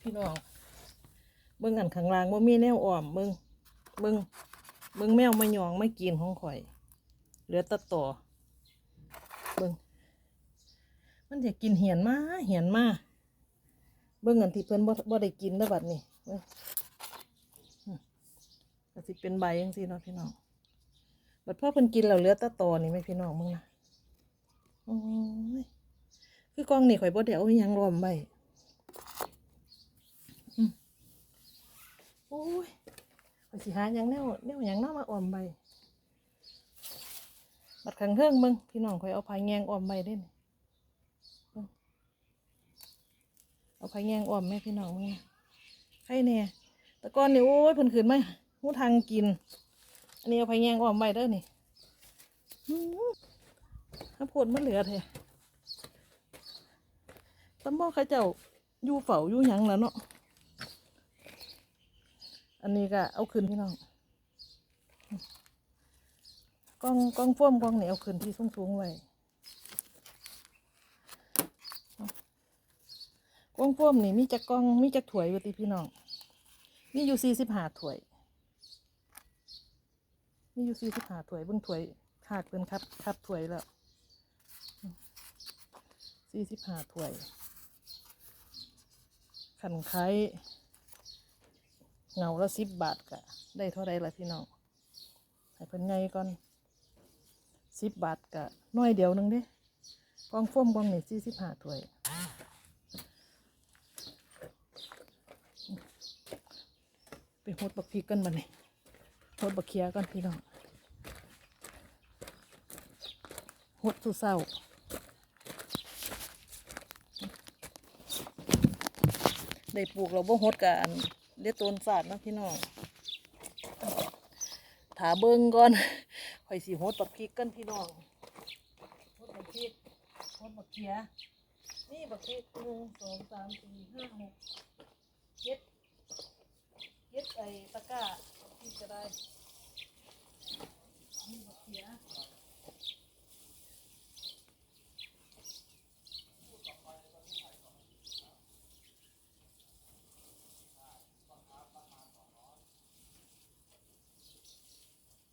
พี่น้องเบิ่งอันข้างล่างว่ามีแนวอ้อมเบิ่งเบิ่งเบิ่งแมวมาหยองมากินของข่อย เหลือตะต่อเบิ่งมันจะกินเหียนมาเหียนมาเบิ่งอันที่เพิ่นบ่บ่ได้กินแล้วบัดนี้เบิ่งก็สิเป็นใบจังซี่เนาะพี่น้องบัดพ่อเพิ่นกินแล้วเหลือตะต่อนี่ไหมพี่น้องมึงนะโอ้ยคือกองนี่ข่อยบ่ได้เอาอิหยังรวมไว้ โอ้ยไปสิหาหยังแนวแนวหยังน่ามาออมใบบัดขังเทิงมึงพี่น้องคอยเอาพายแงงออมใบได้นี่เอาพายแงงออมแม่พี่น้องมึงใครเนี่ยต่ก่อนนี่โอ้ยเพิ่นขืนไหมหูทางกิน อันนี้เอาพายแงงออมใบเด้อนี่ถ้าพดมันเหลือเถอะตำบ่เขาเจ้าอยู่เฝ้าอยู่หยังแล้วเนาะ อันนี้ก็เอาขึ้นพี่น้องกล้องกล้องฟ้มกล้องนี่เอาขึ้นที่สูงๆไว้กล้องฟ้มนี่มีจักกล้องมีจักถวยอยู่ติพี่น้องมีอยู่สี่สิบห้าถวยมีอยู่สี่สิบห้าถวยเบิ่งถ้วยขาดเป็นครับครับถวยแล้วสี่สิบห้าถ้วยขันไข่ เงาละสิบบาทกะได้เท่าไรล่ะพี่น้องให้เพิ่นไงก่อนสิบบาทกะน้อยเดียวหนึงเด้กองฟ้มกองนี่สี่สิบห้าถ้วยไปหดบักพริกกันบัดนี้หดบักเคียกันพี่น้องหดสุเศร้าได้ปลูกเราบ่หดกัน เดี๋ยวตนศาสตร์นะพี่น้องถาเบิ้งก่อนข่อยสิหดบักพริกกันพี่น้องหดบักพริกหดบักเขียนี่บักพริกหนึ่งสองสามสี่ห้าหกเจ็ดเจ็ดไอ้ตะกร้าที่จะได้นี่บักเขีย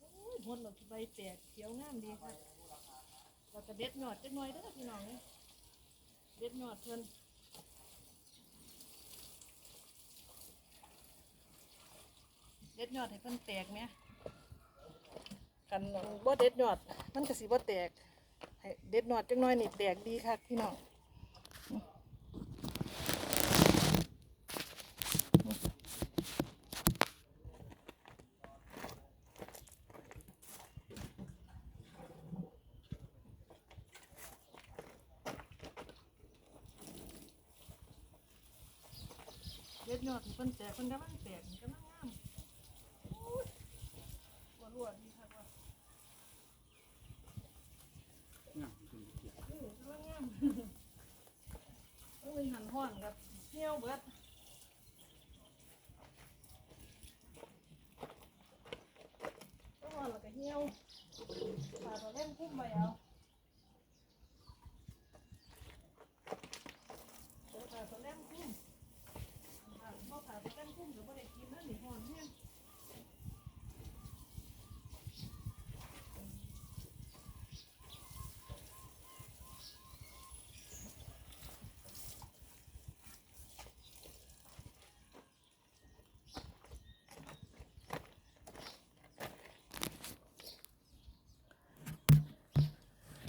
โอ้ย หดเราใบแตกเขียวงามดีค่ะเราก็เด็ดหยอดจักหน่อยเด้อพี่น้องเอ้ยเด็ดหยอดเพิ่นเด็ดยอดให้เพิ่นแตกไหมกันบ่เด็ดยอดมันก็สิบ่แตกให้เด็ดยอดจักหน่อยนี่แตกดีค่ะพี่น้อง เด็ดยอดให้เพิ่นแตกเพิ่นกำลังแตกกำลังงามโอ้ยบ่รั่วดีค่ะว่าเออกำลังงามต้องเป็นหันห่อนกับเที่ยวเบิดต้องห่อนแล้วก็เหี่ยวผ่าตัวเล่มคุ้มไปเอาเดี๋ยวผ่าตัวเล่มคุ้มผ่าพอผ่าตัวเล่มคุ้มเดี๋ยวไม่ได้กินนั่นนี่ห่อนเนี่ย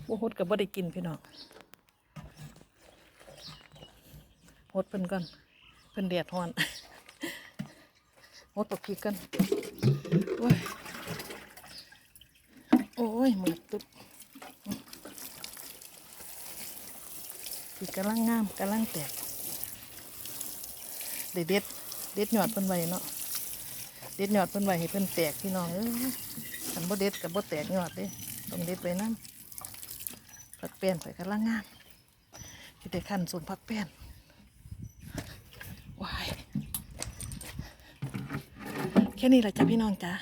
บ่ฮดกับบ่ได้กินพี่น้องฮดเพิ่นก่อนเพิ่นแดดฮ้อนฮดปกพริกกันโอ้ยโอ้ยมือตุ๊บพริกกำลังงามกำลังแตกเด็ดเด็ดเด็ดยอดเพิ่นไว้เนาะเด็ดหยอดเพิ่นไว้ให้เพิ่นแตกพี่น้องเอ้ยคันบ่เด็ดกับบ่แตกหยอดเด้ต้องเด็ดไว้น ผักเป้นใส่กระลังงามที่ได้ขั้นส่วนผักเป้นวายแค่นี้แหละจ้ะพี่น้องจ้ะ